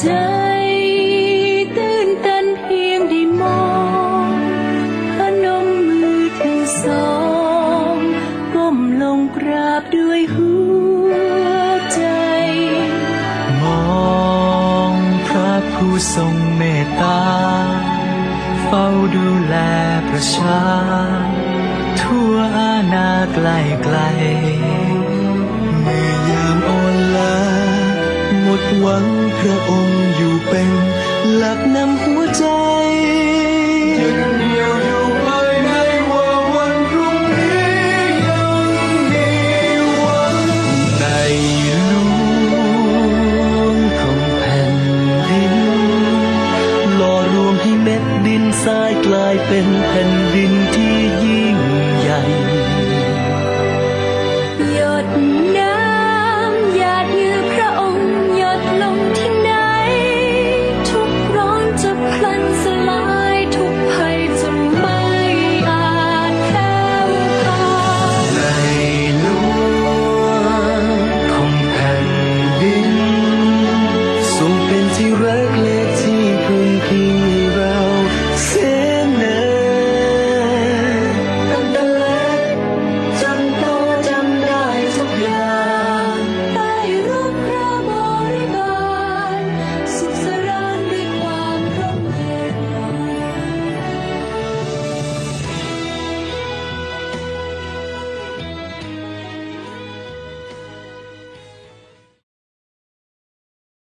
ใจตื่นต้นเพียงได้มองพนมมือทั้งสองก้มลงกราบด้วยหัวใจ มองพระผู้ทรงเมตตา เฝ้าดูแลประชา ทั่วอาณาไกลไกล หวังพระองค์อยู่เป็นหลักนำหัวใจยึดเหนี่ยวอยู่ภายในว่าวันพรุ่งนี้ยังมีหวังในลูกของแผ่นดินล่อรวมให้เม็ดดินทรายกลายเป็นแผ่นดินที่ยิ่งใหญ่